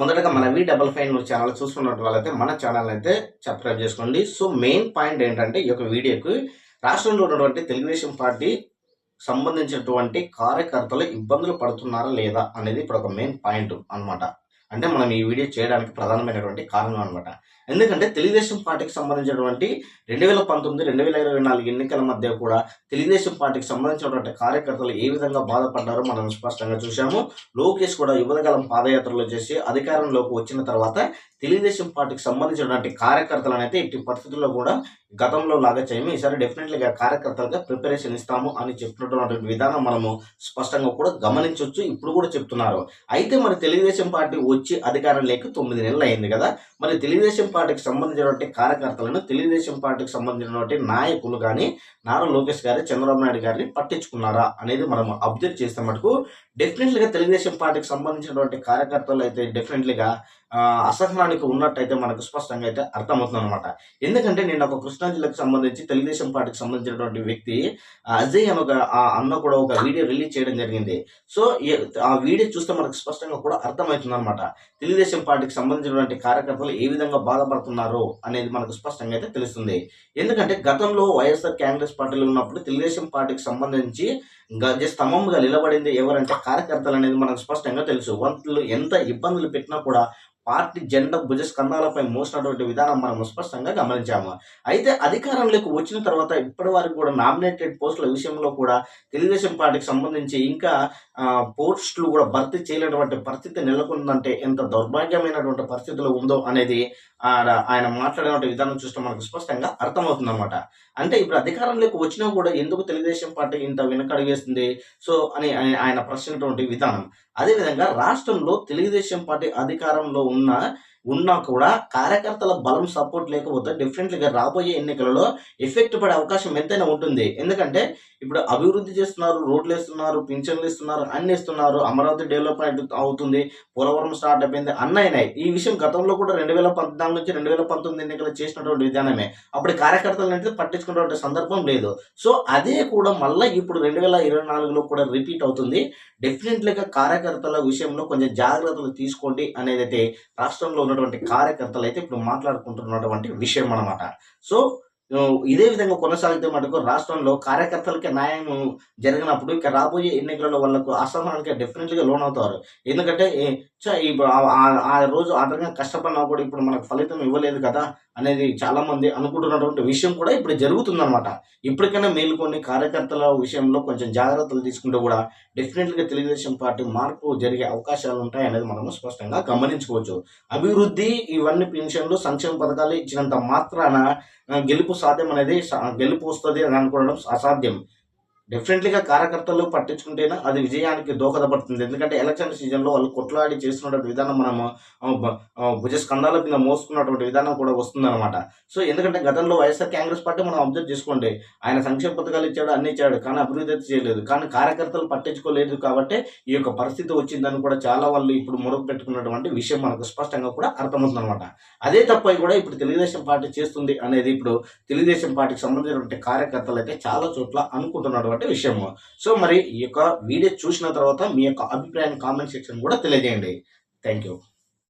మొదటగా మన వి double five channel చూస్తున్నట్టు వాళ్ళైతే మన ఛానల్ అయితే సబ్స్క్రైబ్ చేసుకోండి. సో మెయిన్ పాయింట్ ఏంటంటే ఈ యొక్క వీడియోకి రాష్ట్రంలో ఉన్నటువంటి తెలుగుదేశం పార్టీ సంబంధించినటువంటి కార్యకర్తలు ఇబ్బందులు పడుతున్నారా లేదా అనేది ఇప్పుడు ఒక మెయిన్ పాయింట్ అన్నమాట. అంటే మనం ఈ వీడియో చేయడానికి ప్రధానమైనటువంటి కారణం అనమాట ఎందుకంటే తెలుగుదేశం పార్టీకి సంబంధించినటువంటి రెండు వేల పంతొమ్మిది రెండు వేల ఇరవై నాలుగు ఎన్నికల మధ్య కూడా తెలుగుదేశం పార్టీకి సంబంధించినటువంటి కార్యకర్తలు ఏ విధంగా బాధపడ్డారో మనం స్పష్టంగా చూశాము. లోకేష్ కూడా యువతకాలం పాదయాత్రలు చేసి అధికారంలోకి వచ్చిన తర్వాత తెలుగుదేశం పార్టీకి సంబంధించినటువంటి కార్యకర్తలను అయితే ఇట్టి పరిస్థితుల్లో కూడా గతంలో లాగా చేయము. ఈసారి డెఫినెట్లీగా కార్యకర్తలుగా ప్రిపరేషన్ ఇస్తాము అని చెప్తున్నటువంటి విధానం మనము స్పష్టంగా కూడా గమనించవచ్చు ఇప్పుడు కూడా చెప్తున్నారు. అయితే మరి తెలుగుదేశం పార్టీ వచ్చి అధికారం లేక తొమ్మిది నెలలు అయింది కదా. మరి తెలుగుదేశం పార్టీకి సంబంధించినటువంటి కార్యకర్తలను తెలుగుదేశం పార్టీకి సంబంధించినటువంటి నాయకులు కానీ నారా లోకేష్ గారి చంద్రబాబు నాయుడు గారిని పట్టించుకున్నారా అనేది మనం అబ్జర్వ్ చేస్తే మటుకు డెఫినెట్లీగా తెలుగుదేశం పార్టీకి సంబంధించినటువంటి కార్యకర్తలు అయితే డెఫినెట్లీగా అసహనానికి ఉన్నట్టయితే మనకు స్పష్టంగా అయితే అర్థమవుతుంది అనమాట ఎందుకంటే నేను ఒక కృష్ణా జిల్లాకు సంబంధించి తెలుగుదేశం పార్టీకి సంబంధించినటువంటి వ్యక్తి అజయ్ అని ఒక ఆ అన్న కూడా ఒక వీడియో రిలీజ్ చేయడం జరిగింది. సో ఆ వీడియో చూస్తే మనకు స్పష్టంగా కూడా అర్థమవుతుంది అనమాట తెలుగుదేశం పార్టీకి సంబంధించినటువంటి కార్యకర్తలు ఏ విధంగా బాధపడుతున్నారో అనేది మనకు స్పష్టంగా అయితే తెలుస్తుంది. ఎందుకంటే గతంలో వైఎస్ఆర్ కాంగ్రెస్ పార్టీలో ఉన్నప్పుడు తెలుగుదేశం పార్టీకి సంబంధించి గజ స్తంభంగా నిలబడింది ఎవరంటే కార్యకర్తలు అనేది మనకు స్పష్టంగా తెలుసు. వాళ్ళు ఎంత ఇబ్బందులు పెట్టినా కూడా పార్టీ జెండా భుజ స్కంధాలపై మోసినటువంటి విధానం మనం స్పష్టంగా గమనించాము. అయితే అధికారంలోకి వచ్చిన తర్వాత ఇప్పటి వరకు కూడా నామినేటెడ్ పోస్టుల విషయంలో కూడా తెలుగుదేశం పార్టీకి సంబంధించి ఇంకా పోస్టులు కూడా భర్తీ చేయలేనటువంటి పరిస్థితి నెలకొందంటే ఎంత దౌర్భాగ్యమైనటువంటి పరిస్థితిలో ఉందో అనేది ఆయన మాట్లాడినటువంటి విధానం చూస్తే మనకు స్పష్టంగా అర్థమవుతుంది అనమాట అంటే ఇప్పుడు అధికారంలోకి వచ్చినా కూడా ఎందుకు తెలుగుదేశం పార్టీ ఇంత వెనకడిగేస్తుంది సో అని ఆయన- ఆయన ప్రశ్నటువంటి విధానం. అదేవిధంగా రాష్ట్రంలో తెలుగుదేశం పార్టీ అధికారంలో ఉన్న ఉన్నా ఉన్నా కూడా కార్యకర్తల బలం సపోర్ట్ లేకపోతే డెఫినెట్లీగా రాబోయే ఎన్నికలలో ఎఫెక్ట్ పడే అవకాశం ఎంతైనా ఉంటుంది. ఎందుకంటే ఇప్పుడు అభివృద్ధి చేస్తున్నారు రోడ్లు వేస్తున్నారు పింఛన్లు ఇస్తున్నారు అన్ని ఇస్తున్నారు అమరావతి డెవలప్మెంట్ అవుతుంది పోలవరం స్టార్ట్ అయిపోయింది అన్న ఈ విషయం గతంలో కూడా రెండు వేల పద్నాలుగు నుంచి రెండు వేల పంతొమ్మిది ఎన్నికలు చేసినటువంటి విధానమే. అప్పుడు కార్యకర్తలు అనేది పట్టించుకున్నటువంటి సందర్భం లేదు. సో అదే కూడా మళ్ళీ ఇప్పుడు రెండు వేల ఇరవై నాలుగులో కూడా రిపీట్ అవుతుంది. డెఫినెట్లీగా కార్యకర్తల విషయంలో కొంచెం జాగ్రత్తలు తీసుకోండి అనేది అయితే రాష్ట్రంలో ఉన్నటువంటి కార్యకర్తలు అయితే ఇప్పుడు మాట్లాడుకుంటున్నటువంటి విషయం అన్నమాట. సో ఇదే విధంగా కొనసాగితే మటుకు రాష్ట్రంలో కార్యకర్తలకి న్యాయం జరిగినప్పుడు ఇక రాబోయే ఎన్నికలలో వాళ్ళకు అసహనానికి డెఫినెట్గా లోన్ అవుతారు ఎందుకంటే సో ఇప్పుడు ఆ- రోజు ఆ రోజు కష్టపడినా కూడా ఇప్పుడు మనకు ఫలితం ఇవ్వలేదు కదా అనేది చాలామంది అనుకుంటున్నటువంటి విషయం కూడా ఇప్పుడు జరుగుతుందన్నమాట. ఇప్పటికైనా మేలుకొని కార్యకర్తల విషయంలో కొంచెం జాగ్రత్తలు తీసుకుంటే కూడా డెఫినెట్గా తెలుగుదేశం పార్టీ మార్పు జరిగే అవకాశాలు ఉంటాయి అనేది మనము స్పష్టంగా గమనించుకోవచ్చు. అభివృద్ధి ఇవన్నీ పెన్షన్లు సంక్షేమ పథకాలు ఇచ్చినంత మాత్రాన గెలుపు సాధ్యం అనేది గెలుపు వస్తుంది అని అనుకోవడం అసాధ్యం. డెఫినెట్లీగా కార్యకర్తలు పట్టించుకుంటేనే అది విజయానికి దోహదపడుతుంది. ఎందుకంటే ఎలక్షన్ సీజన్లో వాళ్ళు కొట్లాడి చేస్తున్నటువంటి విధానం మనము భుజ స్కంధాల కింద మోసుకున్నటువంటి విధానం కూడా వస్తుందన్నమాట. సో ఎందుకంటే గతంలో వైఎస్ఆర్ కాంగ్రెస్ పార్టీ మనం అబ్జర్వ్ చేసుకోండి. ఆయన సంక్షేమ పథకాలు ఇచ్చాడు అన్ని ఇచ్చాడు కానీ అభివృద్ధి అయితే చేయలేదు. కానీ కార్యకర్తలు పట్టించుకోలేదు కాబట్టి ఈ యొక్క పరిస్థితి వచ్చిందని కూడా చాలా వాళ్ళు ఇప్పుడు మొదలు పెట్టుకున్నటువంటి విషయం మనకు స్పష్టంగా కూడా అర్థమవుతుంది అనమాట అదే తప్ప కూడా ఇప్పుడు తెలుగుదేశం పార్టీ చేస్తుంది అనేది ఇప్పుడు తెలుగుదేశం పార్టీకి సంబంధించినటువంటి కార్యకర్తలు అయితే చాలా చోట్ల కాబట్టి విషయము. సో మరి ఈ యొక్క వీడియో చూసిన తర్వాత మీ యొక్క అభిప్రాయాన్ని కామెంట్ సెక్షన్ కూడా తెలియజేయండి. Thank you